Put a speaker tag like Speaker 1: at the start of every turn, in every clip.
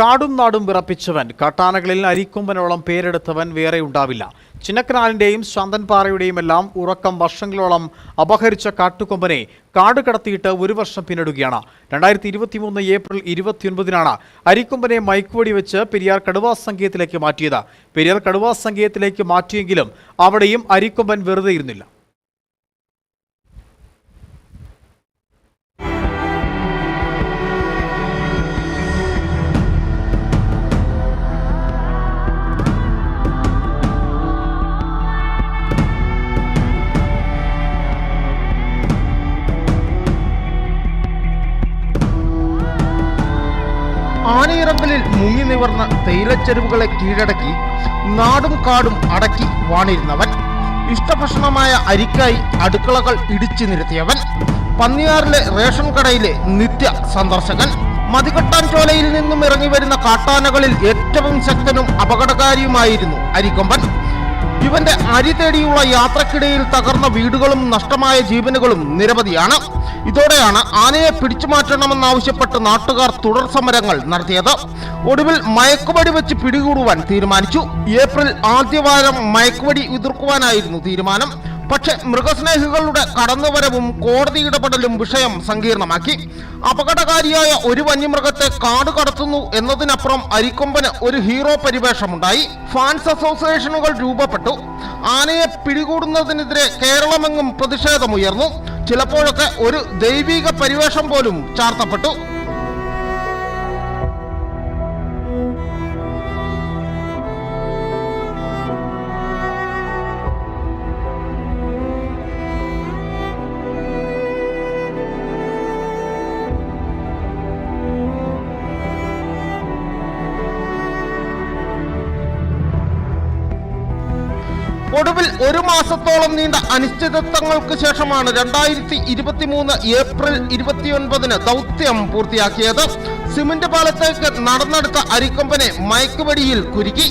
Speaker 1: കാടും നാടും വിറപ്പിച്ചവൻ കാട്ടാനകളിൽ അരിക്കൊമ്പനോളം പേരെടുത്തവൻ വേറെ ഉണ്ടാവില്ല. ചിന്നക്കനാലിന്റെയും ശാന്തൻപാറയുടെയും എല്ലാം ഉറക്കം വർഷങ്ങളോളം അപഹരിച്ച കാട്ടുകൊമ്പനെ കാട് കടത്തിയിട്ട് ഒരു വർഷം പിന്നിടുകയാണ്. രണ്ടായിരത്തി ഇരുപത്തി മൂന്ന് ഏപ്രിൽ ഇരുപത്തിയൊൻപതിനാണ് അരിക്കൊമ്പനെ മയക്കുവടി വെച്ച് പെരിയാർ കടുവാ സങ്കേതത്തിലേക്ക് മാറ്റിയത്. പെരിയാർ കടുവാ സങ്കേതത്തിലേക്ക് മാറ്റിയെങ്കിലും അവിടെയും അരിക്കൊമ്പൻ വെറുതെ ഇരുന്നില്ല
Speaker 2: ആനയിറങ്കലിൽ മുങ്ങി നിവർന്ന തേയിലച്ചെരുവുകളെ കീഴടക്കി നാടും കാടും അടക്കി വാണിരുന്നവൻ. ഇഷ്ടഭക്ഷണമായ അരിക്കായി അടുക്കളകൾ ഇടിച്ചു നിരത്തിയവൻ. പന്നിയാറിലെ റേഷൻ കടയിലെ നിത്യ സന്ദർശകൻ. മതികെട്ടാൻ ചോലയിൽ നിന്നും ഇറങ്ങി വരുന്ന കാട്ടാനകളിൽ ഏറ്റവും ശക്തനും അപകടകാരിയുമായിരുന്നു അരിക്കൊമ്പൻ ഇവന്റെ അരി തേടിയുള്ള യാത്രക്കിടയിൽ തകർന്ന വീടുകളും നഷ്ടമായ ജീവനുകളും നിരവധിയാണ്. ഇതോടെയാണ് ആനയെ പിടിച്ചു മാറ്റണമെന്നാവശ്യപ്പെട്ട് നാട്ടുകാർ തുടർ സമരങ്ങൾ നടത്തിയത്. ഒടുവിൽ മയക്കുവടി വെച്ച് പിടികൂടുവാൻ തീരുമാനിച്ചു. ഏപ്രിൽ ആദ്യവാരം മയക്കുവടി എതിർക്കുവാനായിരുന്നു തീരുമാനം. പക്ഷെ മൃഗസ്നേഹികളുടെ കടന്നുവരവും കോടതി ഇടപെടലും വിഷയം സങ്കീർണമാക്കി. അപകടകാരിയായ ഒരു വന്യമൃഗത്തെ കാട് കടത്തുന്നു എന്നതിനപ്പുറം അരിക്കൊമ്പന് ഒരു ഹീറോ പരിവേഷമുണ്ടായി. ഫാൻസ് അസോസിയേഷനുകൾ രൂപപ്പെട്ടു. ആനയെ പിടികൂടുന്നതിനെതിരെ കേരളമെങ്ങും പ്രതിഷേധമുയർന്നു. ചിലപ്പോഴൊക്കെ ഒരു ദൈവിക പരിവേഷം പോലും ചാർത്തപ്പെട്ടു. ഒടുവിൽ ഒരു മാസത്തോളം നീണ്ട അനിശ്ചിതത്വങ്ങൾക്ക് ശേഷമാണ് രണ്ടായിരത്തി ഇരുപത്തി മൂന്ന് ഏപ്രിൽ ഇരുപത്തിയൊൻപതിന് ദൗത്യം പൂർത്തിയാക്കിയത്. സിമന്റ് പാലത്തേക്ക് നടന്നെടുത്ത അരിക്കൊമ്പനെ മയക്കുവടിയിൽ കുരുക്കി.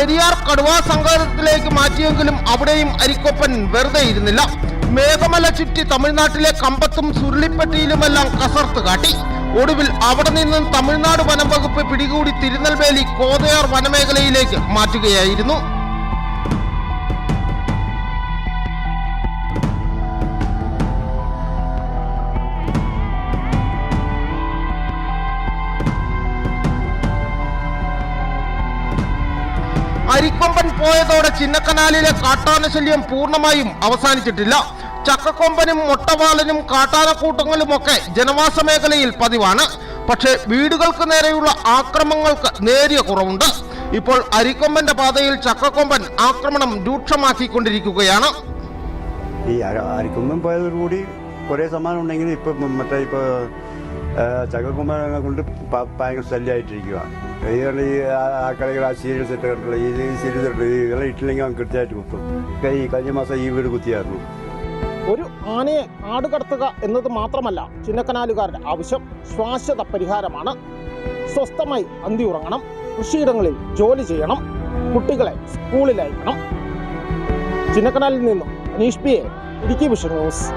Speaker 2: പെരിയാർ കടുവാ സങ്കേതത്തിലേക്ക് മാറ്റിയെങ്കിലും അവിടെയും അരിക്കൊപ്പൻ വെറുതെ ഇരുന്നില്ല. മേഘമല ചുറ്റി തമിഴ്നാട്ടിലെ കമ്പത്തും സുരുളിപ്പെട്ടിയിലുമെല്ലാം കസർത്ത് കാട്ടി. ഒടുവിൽ അവിടെ നിന്നും തമിഴ്നാട് വനം വകുപ്പ് പിടികൂടി തിരുനെൽവേലി കോതയാർ വനമേഖലയിലേക്ക് മാറ്റുകയായിരുന്നു. അരിക്കൊമ്പൻ പോയതോടെ ചിന്നക്കനാലിലെ കാട്ടാന ശല്യം പൂർണമായും അവസാനിച്ചിട്ടില്ല. ചക്കക്കൊമ്പനും മൊട്ടവാളനും കാട്ടാനക്കൂട്ടങ്ങളുമൊക്കെ ജനവാസ മേഖലയിൽ പതിവാണ്. പക്ഷേ വീടുകൾക്ക് നേരെയുള്ള ആക്രമങ്ങൾക്ക് നേരിയ കുറവുണ്ട്. ഇപ്പോൾ അരിക്കൊമ്പന്റെ പാതയിൽ ചക്കക്കൊമ്പൻ ആക്രമണം രൂക്ഷമാക്കിക്കൊണ്ടിരിക്കുകയാണ്.
Speaker 3: ഈ അര- അരിക്കൊമ്പൻ പോയതോടുകൂടി കുറേ സമ്മാനം ഉണ്ടെങ്കിലും ഇപ്പം മറ്റേ ഇപ്പോൾ ചക്കക്കൊമ്പനെ കൊണ്ട് ഭയങ്കര ശല്യമായിട്ടിരിക്കുകയാണ് ഇതുകൊണ്ട് ഈ ആ- കളികൾ ആ സീരിയൽസ് കണ്ടിട്ടുള്ള ഈ സീരിയൽ സെറ്റ് ഇതെല്ലാം ഇട്ടില്ലെങ്കിൽ അവൻ കൃത്യമായിട്ട് കുത്തും ഈ കഴിഞ്ഞ മാസം ഈ വീട് കുത്തിയായിരുന്നു.
Speaker 2: ഒരു ആനയെ ആടുകടത്തുക കടത്തുക എന്നത് മാത്രമല്ല ചിന്നക്കനാലുകാരുടെ ആവശ്യം ശ്വാസത പരിഹാരമാണ്. സ്വസ്ഥമായി അന്തി ഉറങ്ങണം കൃഷിയിടങ്ങളിൽ ജോലി ചെയ്യണം കുട്ടികളെ സ്കൂളിൽ അയക്കണം. ചിന്നക്കനാലിൽ നിന്നും Anish P A Idukki vision news.